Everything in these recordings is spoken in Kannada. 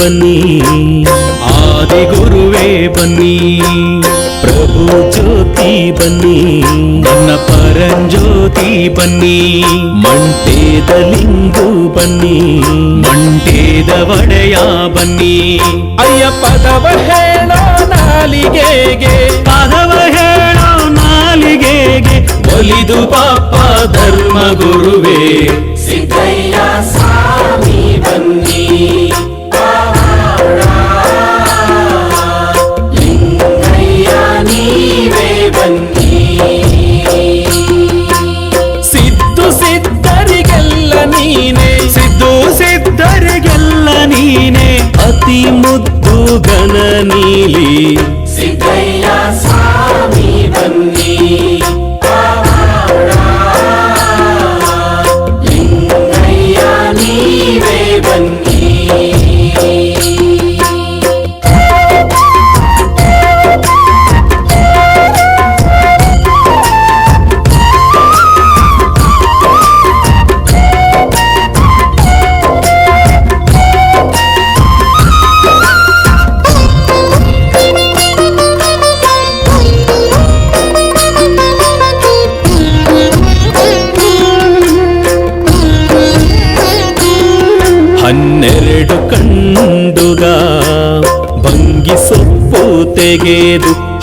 ಬನ್ನಿ. ಆದಿ ಗುರುವೇ ಬನ್ನಿ. ಪ್ರಭು ಜ್ಯೋತಿ ಬನ್ನಿ. ನನ್ನ ಪರಂಜ್ಯೋತಿ ಬನ್ನಿ. ಮಂಟೇದ ಲಿಂಗು ಬನ್ನಿ. ಮಂಟೇದ ಒಡೆಯ ಬನ್ನಿ. ಅಯ್ಯ ಪದವ ಹೇಳೋ ನಾಲಿಗೆಗೆ. ಪದವ ಹೇಳೋ ನಾಲಿಗೆಗೆ. ಒಲಿದು ಪಾಪ ಧರ್ಮ ಗುರುವೇ. ಸಿದ್ದಯ್ಯ ಸ್ವಾಮಿ ಬನ್ನಿ.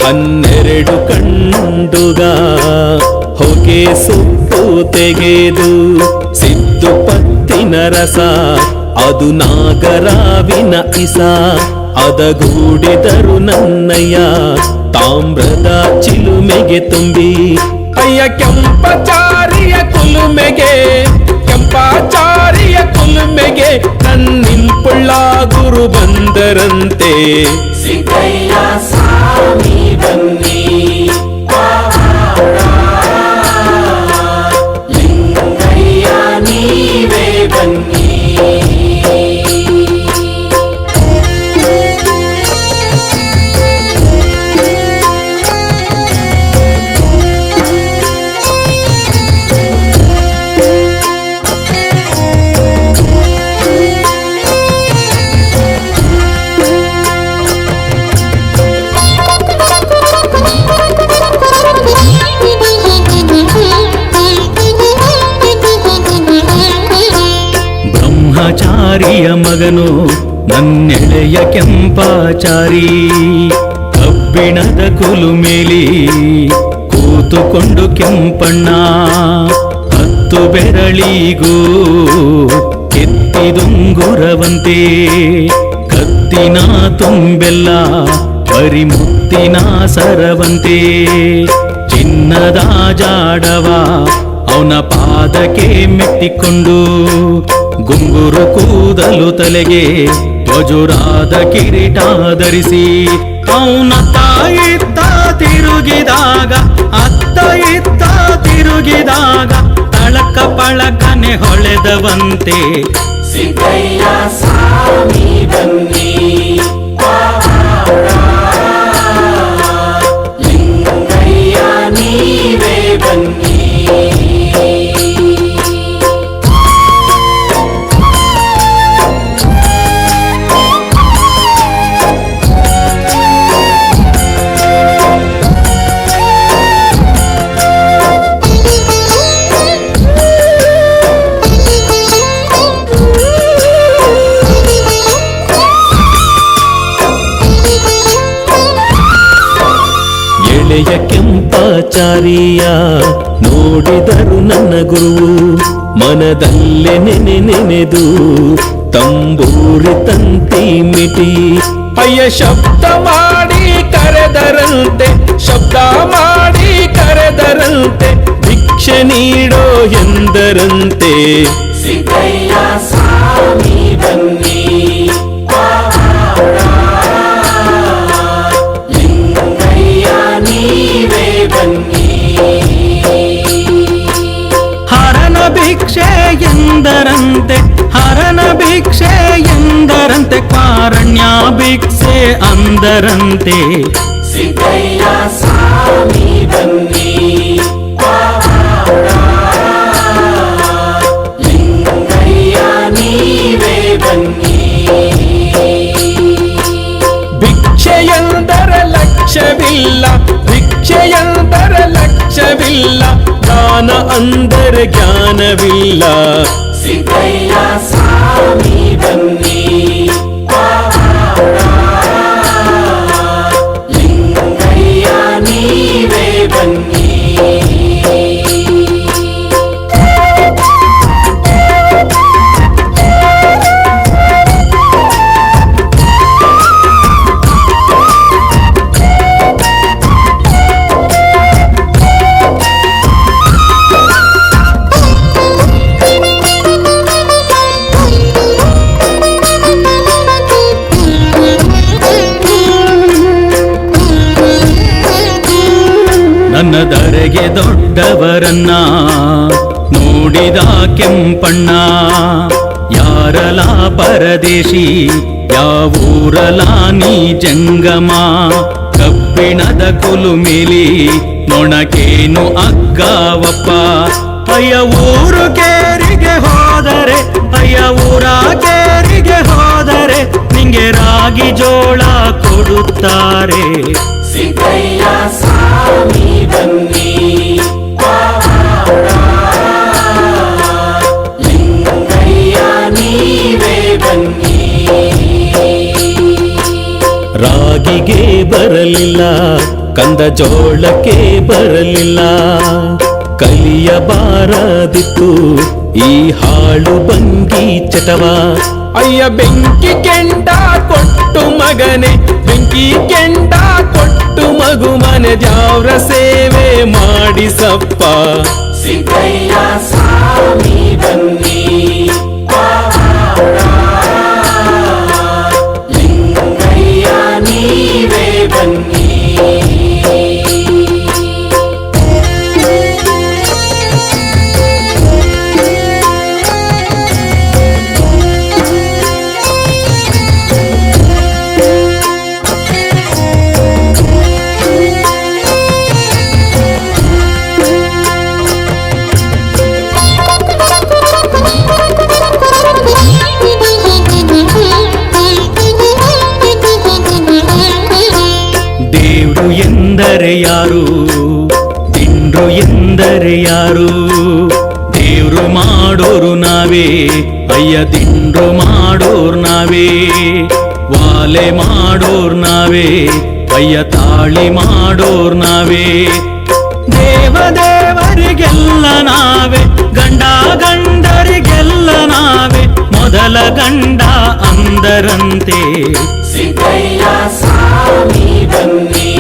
ತೆಗೆದು ಹನ್ನೆರಡು ಕಂಡುಗ. ಹೊಗೆ ಸುಟ್ಟು ತೆಗೆದು ಸಿದ್ದು ಪತ್ತಿನ ರಸ. ಅದು ನಾಗರಾವಿನ ಇಸ. ಅದಗೂಡಿದರು ನನ್ನಯ್ಯ. ತಾಮ್ರದ ಚಿಲುಮೆಗೆ ತುಂಬಿ. ಅಯ್ಯ ಕೆಂಪಚಾರಿಯ ಕುಲುಮೆಗೆ. ಕೆಂಪಾಚಾರಿಯ ಕುಲುಮೆಗೆ ನನ್ನಿಂಪುಳ್ಳ ಗುರು ಬಂದರಂತೆ. ಸಿದ್ದಯ್ಯ ಸ್ವಾಮಿ ಬನ್ನಿ ಮಗನು ನನ್ನೆಳೆಯ ಕೆಂಪಾಚಾರಿ, ಕಬ್ಬಿಣದ ಕುಲುಮೇಲಿ ಕೂತುಕೊಂಡು ಕೆಂಪಣ್ಣ, ಹತ್ತು ಬೆರಳಿಗೂ ಕೆತ್ತಿದುಂಗುರವಂತೆ, ಕತ್ತಿನ ತುಂಬೆಲ್ಲ ಪರಿಮುತ್ತಿನ ಸರವಂತೆ, ಚಿನ್ನದ ಜಾಡವ ಅವನ ಪಾದಕ್ಕೆ ಮೆಟ್ಟಿಕೊಂಡು ಗುಂಗುರು ಕೂದಲು ತಲೆಗೆ ತ್ವಜುರಾದ ಕಿರೀಟ ಧರಿಸಿ. ಅವನ ತಾಯಿತ್ತ ತಿರುಗಿದಾಗ, ಅತ್ತ ಇತ್ತ ತಿರುಗಿದಾಗ, ತಳಕ ಪಳಕನೆ ಹೊಳೆದವಂತೆ. ಸಿದ್ದಯ್ಯ ಕೆಂಪಾಚಾರಿಯ ನೋಡಿದರು ನನ್ನ ಗುರು ಮನದಲ್ಲೇ ನೆನೆ ನೆನೆದು ತಂಬೂರಿ ತಂತಿ ಮಿಟಿ. ಅಯ್ಯ ಶಬ್ದ ಮಾಡಿ ಕರೆದರಂತೆ, ಶಬ್ದ ಮಾಡಿ ಕರೆದರಂತೆ, ಭಿಕ್ಷೆ ನೀಡೋ ಎಂದರಂತೆ. ಸಿದ್ದಯ್ಯ ಸ್ವಾಮಿ ಬನ್ನಿ. ಭಿಕ್ಷೆ ಎಂದರಂತೆ ಹರನ ಭಿಕ್ಷೆ ಎಂದರಂತೆ ಕಾರಣ್ಯ ಭಿಕ್ಷೆ ಅಂದರಂತೆ ಸಿದ್ದಯ್ಯ ಸ್ವಾಮಿ ಬನ್ನಿ ಲಿಂಗಯ್ಯ ನೀವೇ ಬನ್ನಿ ಭಿಕ್ಷೆಯಂದರ ಲಕ್ಷ್ಯವಿಲ್ಲ ಭಿಕ್ಷೆಯಂದರ ಲಕ್ಷ್ಯವಿಲ್ಲ ದಾನ ಅಂದ ಜ್ಞಾನವಿಲ್ಲ ಸಿದ್ದಯ್ಯ ಸ್ವಾಮಿ ದೊಡ್ಡವರನ್ನ ನೋಡಿದ ಕೆಂಪಣ್ಣ ಯಾರಲ ಪರದೇಶಿ ಯಾವೂರಲ ನೀ ಜಂಗಮ? ಕಬ್ಬಿಣದ ಕುಲುಮಿಲಿ ನೊಣಕೇನು ಅಗ್ಗಾವಪ್ಪ? ಅಯ್ಯ ಊರು ಕೇರಿಗೆ ಹೋದರೆ, ಅಯ್ಯ ಊರ ಕೇರಿಗೆ ಹೋದರೆ ನಿಂಗೆ ರಾಗಿ ಜೋಳ ಕೊಡುತ್ತಾರೆ. ಸಿದ್ದಯ್ಯ ಸ್ವಾಮಿ ಬನ್ನಿ. ರಾಗಿಗೆ ಬರಲಿಲ್ಲ ಕಂದ ಜೋಳಕ್ಕೆ ಬರಲಿಲ್ಲ. ಕಲಿಯಬಾರದಿತ್ತು ಈ ಹಾಳು ಬಂಗಿ ಚಟವ. ಅಯ್ಯ ಬೆಂಕಿ ಕೆಂಡ ಕೊಟ್ಟು ಮಗನೆ ಬೆಂಕಿ ಕೆಂಡ ಕೊಟ್ಟು ಮಗು ಮನೆ ಜಾವ್ರ ಸೇವೆ ಮಾಡಿಸಪ್ಪ. ಸಿದ್ದಯ್ಯ ಸ್ವಾಮಿ ಬನ್ನಿ. ಎಂದರೆ ಯಾರು? ದಿಂಡ್ರು ಎಂದರೆ ಯಾರು? ದೇವ್ರು ಮಾಡೋರು ನಾವೇ, ಅಯ್ಯ ದಿಂಡ್ರು ಮಾಡೋರ್ ನಾವೇ. ವಾಲೆ ಮಾಡೋರ್ ನಾವೇ, ಅಯ್ಯ ತಾಳಿ ಮಾಡೋರ್ ನಾವೇ. ದೇವ ದೇವರಿಗೆಲ್ಲ ನಾವೇ, ಗಂಡ ಗಂಡರಿಗೆಲ್ಲ ನಾವೇ. ಮೊದಲ ಗಂಡ ಅಂದರಂತೆ. ಸಿದ್ದಯ್ಯ ಸ್ವಾಮಿ ಬನ್ನಿ.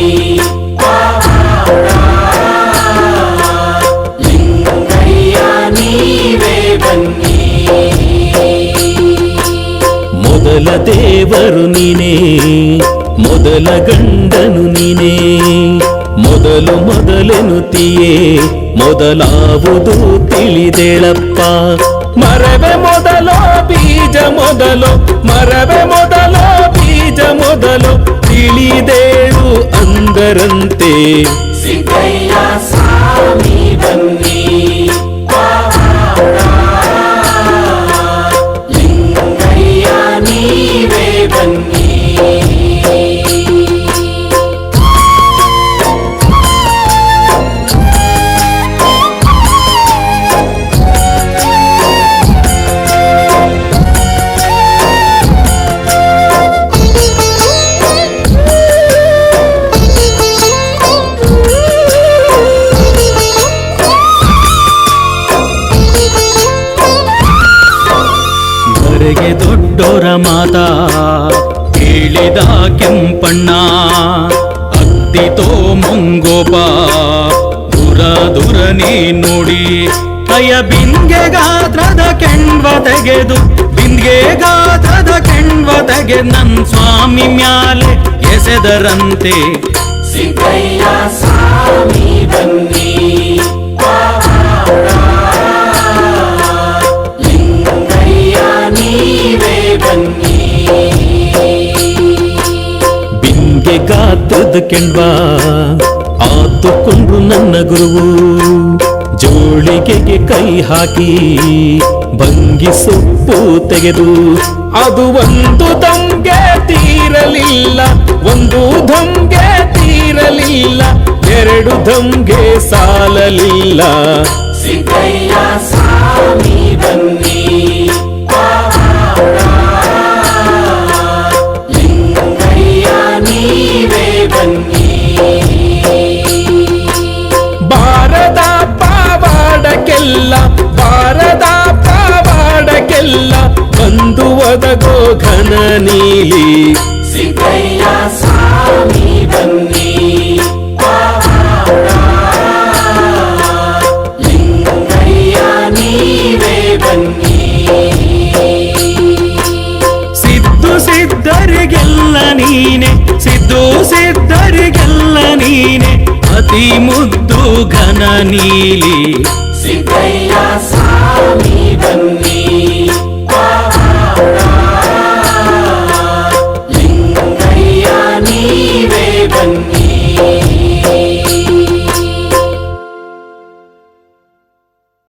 ಮೊದಲ ದೇವರು ನೀನೇ, ಮೊದಲ ಗಂಡನು ನೀನೇ. ಮೊದಲು ಮೊದಲೆನುತ್ತೀಯೇ ಮೊದಲಾವುದು ತಿಳಿದೇಳಪ್ಪ. ಮರವೆ ಮೊದಲೋ, ಬೀಜ ಮೊದಲು, ಮರವೆ ಮೊದಲೋ, ಬೀಜ ಮೊದಲು ತಿಳಿದೇಳು ಅಂದರಂತೆ. ಸಿದ್ದಯ್ಯ ಸ್ವಾಮಿ ಬನ್ನಿ. ಮಾತ, ಕೇಳಿದ ಕೆಂಪಣ್ಣ ಅತ್ತಿತೋ ಮುಂಗೋಪ, ದುರ ದುರ ನೀ ನೋಡಿ. ಅಯ್ಯ ಬಿಂದ್ಗೆ ಗಾತ್ರದ ಕೆಣ್ವ ತೆಗೆದು ಬಿಂದ್ಗೆ ಗಾತ್ರದ ಕೆಣ್ವ ತೆಗೆ ನನ್ ಸ್ವಾಮಿ ಮ್ಯಾಲೆ ಎಸೆದರಂತೆ. ಸಿದ್ದಯ್ಯ ಸ್ವಾಮಿ ಬನ್ನಿ ಲಿಂಗಯ್ಯ ನೀವೇ ಬನ್ನಿ. ಗಾತ್ರದ ಕೆಣ್ವಾ ಆತುಕೊಂಡ್ರು ನನ್ನ ಗುರುವು, ಜೋಳಿಗೆಗೆ ಕೈ ಹಾಕಿ ಭಂಗಿ ಸೊಪ್ಪು ತೆಗೆದು, ಅದು ಒಂದು ದಂಗೆ ತೀರಲಿಲ್ಲ, ಒಂದು ದಂಗೆ ತೀರಲಿಲ್ಲ, ಎರಡು ಧಮ್ಗೆ ಸಾಲಲಿಲ್ಲ. ಸಿದ್ದಯ್ಯ ಸ್ವಾಮಿ ಬನ್ನಿ ಪಾವಾಡಕ್ಕೆಲ್ಲ ಬಂದು ಒದಗೋ ಘನ ನೀಲಿ. ಸಿದ್ದಯ್ಯ ಸ್ವಾಮಿ ಬನ್ನಿ. ಲಿಂಗಯ್ಯ ನೀವೇ ಬನ್ನಿ. ಸಿದ್ದು ಸಿದ್ಧರಿಗೆಲ್ಲ ನೀನೆ ಸಿದ್ದು ಸಿದ್ಧರಿಗೆಲ್ಲ ನೀನೆ ಅತಿ ಮುದ್ದು ಘನ ನೀಲಿ. ಸಿದ್ದಯ್ಯ